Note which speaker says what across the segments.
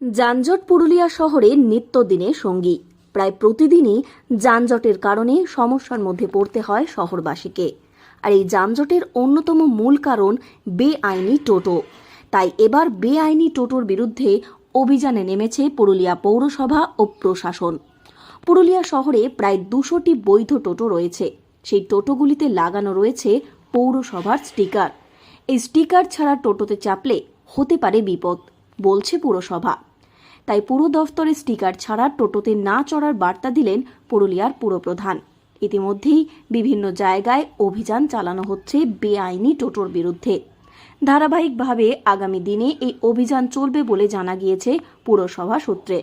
Speaker 1: যানজট পুরুলিয়া শহরে নিত্যদিনের সঙ্গী। প্রায় প্রতিদিনই যানজটের কারণে সমস্যার মধ্যে পড়তে হয় শহরবাসীকে। আর এই যানজটের অন্যতম মূল কারণ বেআইনি টোটো। তাই এবার বেআইনি টোটোর বিরুদ্ধে অভিযানে নেমেছে পুরুলিয়া পৌরসভা ও প্রশাসন। পুরুলিয়া শহরে প্রায় দুশোটি বৈধ টোটো রয়েছে। সেই টোটোগুলিতে লাগানো রয়েছে পৌরসভার স্টিকার। এই স্টিকার ছাড়া টোটোতে চাপলে হতে পারে বিপদ, বলছে পুরসভা। তাই পুর দফতরে স্টিকার ছাড়া টোটোতে না চড়ার বার্তা দিলেন পুরুলিয়ার পুরপ্রধান। ইতিমধ্যেই বিভিন্ন জায়গায় অভিযান চালানো হচ্ছে বেআইনি টোটোর বিরুদ্ধে। ধারাবাহিকভাবে আগামী দিনে এই অভিযান চলবে বলে জানা গিয়েছে পুরসভা সূত্রে।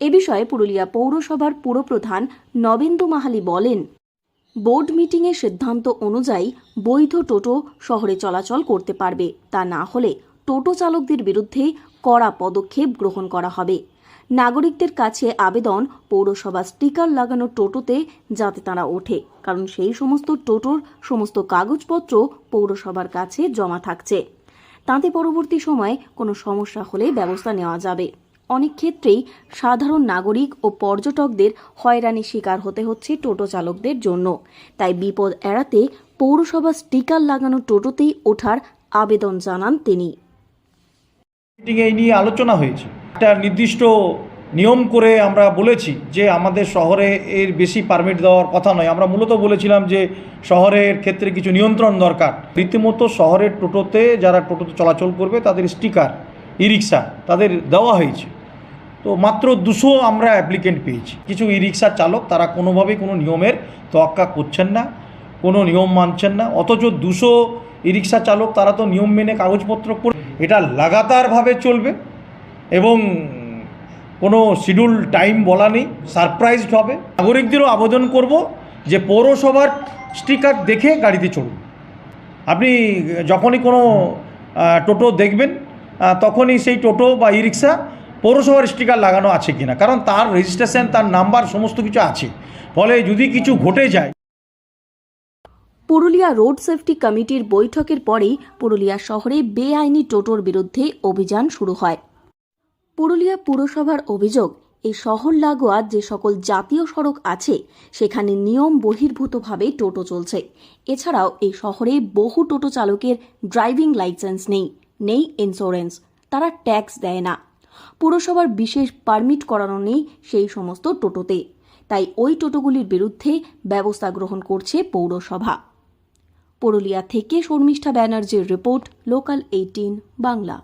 Speaker 1: এ বিষয়ে পুরুলিয়া পৌরসভার পুরপ্রধান নবেন্দু মাহালি বলেন, বোর্ড মিটিংয়ের সিদ্ধান্ত অনুযায়ী বৈধ টোটো শহরে চলাচল করতে পারবে, তা না হলে টোটো চালকদের বিরুদ্ধে কড়া পদক্ষেপ গ্রহণ করা হবে। নাগরিকদের কাছে আবেদন, পৌরসভা স্টিকার লাগানো টোটোতে যাতে তারা ওঠে, কারণ সেই সমস্ত টোটোর সমস্ত কাগজপত্র পৌরসভার কাছে জমা থাকছে। তাতে পরবর্তী সময়ে কোনো সমস্যা হলে ব্যবস্থা নেওয়া যাবে। অনেক ক্ষেত্রেই সাধারণ নাগরিক ও পর্যটকদের হয়রানির শিকার হতে হচ্ছে টোটো চালকদের জন্য। তাই বিপদ এড়াতে পৌরসভা স্টিকার লাগানো টোটোতেই ওঠার আবেদন জানান তিনি।
Speaker 2: মিটিংয়ে এই নিয়ে আলোচনা হয়েছে। একটা নির্দিষ্ট নিয়ম করে আমরা বলেছি যে আমাদের শহরে এর বেশি পারমিট দেওয়ার কথা নয়। আমরা মূলত বলেছিলাম যে শহরের ক্ষেত্রে কিছু নিয়ন্ত্রণ দরকার। রীতিমতো শহরের টোটোতে যারা টোটোতে চলাচল করবে, তাদের স্টিকার ই রিক্সা তাদের দেওয়া হয়েছে। তো মাত্র দুশো আমরা অ্যাপ্লিকেন্ট পেয়েছি। কিছু ই রিক্সার চালক, তারা কোনোভাবেই কোনো নিয়মের তোয়াক্কা করছেন না, কোনো নিয়ম মানছেন না। অথচ দুশো ই রিক্সা চালক, তারা তো নিয়ম মেনে কাগজপত্র করে এটা লাগাতারভাবে চলবে এবং কোনো শিডিউল টাইম বলা নেই সারপ্রাইজড হবে। নাগরিকদেরও আবেদন করব যে পৌরসভার স্টিকার দেখে গাড়িতে চলুন আপনি যখনই কোনো টোটো দেখবেন তখনই সেই টোটো বা ই রিক্সা পৌরসভার স্টিকার লাগানো আছে কিনা। কারণ তার রেজিস্ট্রেশন তার নাম্বার সমস্ত কিছু আছে। ফলে যদি কিছু ঘটে যায়
Speaker 1: পুরুলিয়া রোড সেফটি কমিটির বৈঠকের পরেই পুরুলিয়া শহরে বেআইনি টোটোর বিরুদ্ধে অভিযান শুরু হয়। পুরুলিয়া পুরসভার অভিযোগ, এই শহর লাগোয়া যে সকল জাতীয় সড়ক আছে, সেখানে নিয়ম বহির্ভূতভাবে টোটো চলছে। এছাড়াও এই শহরে বহু টোটো চালকের ড্রাইভিং লাইসেন্স নেই নেই ইন্স্যুরেন্স তারা ট্যাক্স দেয় না। পুরসভার বিশেষ পারমিট করানো নেই সেই সমস্ত টোটোতে। তাই ওই টোটোগুলির বিরুদ্ধে ব্যবস্থা গ্রহণ করছে পৌরসভা। পুরুলিয়া থেকে শর্মিষ্ঠা ব্যানার্জির রিপোর্ট লোকাল এইটিন বাংলা